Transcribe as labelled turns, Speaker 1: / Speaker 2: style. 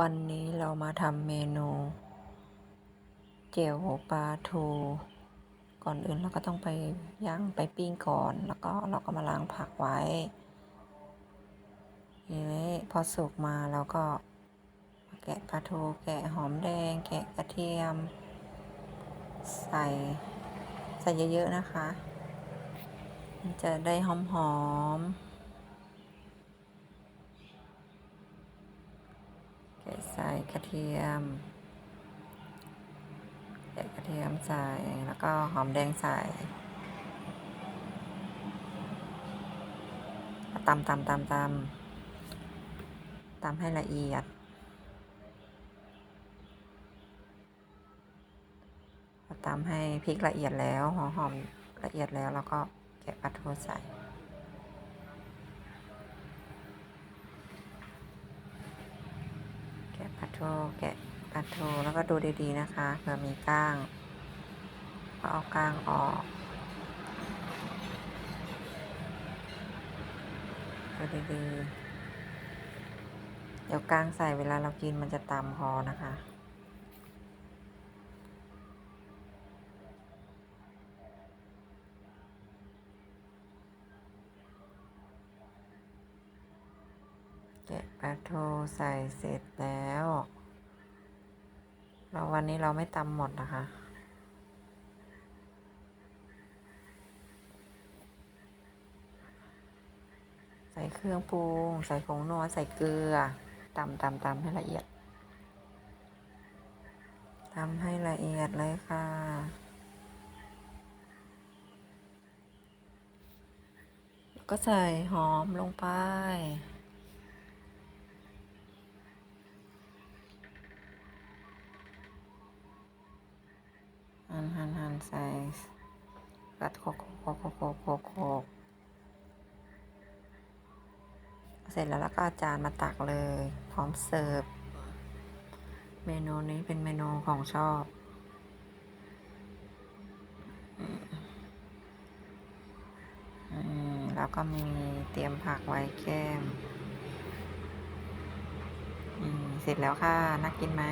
Speaker 1: วันนี้เรามาทำเมนูเจียวปลาทู ก่อนอื่นเราก็ต้องไปย่างไปปิ้งก่อน แล้วก็เราก็มาล้างผักไว้นี้พอสุกมาเราก็แกะปลาทูแกะหอมแดง แกะกระเทียม ใส่ใส่เยอะๆนะคะ มันจะได้หอมๆ แกะ ใส่กระเทียมแกะกระเทียมใส่แล้วก็หอมแดงใส่ตำตำตำตำตำให้ละเอียดตำให้พริกละเอียดแล้วหอมหอมละเอียดแล้ว แล้วก็แกะปลาทูใส่ แกะ ปลาทูแกะปลาทูแล้วก็ดูดีๆนะคะเผื่อมีก้างก็เอาก้างออกดูดีๆเดี๋ยวก้างใส่เวลาเรากินมันจะตามคอนะคะ แกะปลาทูใส่เสร็จแล้วเราวันนี้เราไม่ตำหมดนะคะ ใส่เครื่องปรุง ใส่ผงนัวใส่เกลือตำตำตำให้ละเอียดตำให้ละเอียดเลยค่ะก็ใส่หอมลงไป หั่นหั่นหั่นใส่กัดโคกโคกโคกโคกโคกโคกเสร็จแล้วแล้วก็อาจานมาตักเลย พร้อมเสิร์ฟ เมนูนี้เป็นเมนูของชอบแล้วก็มีเตรียมผักไว้แก้มมเสร็จแล้วค่ะ น่ากินไหม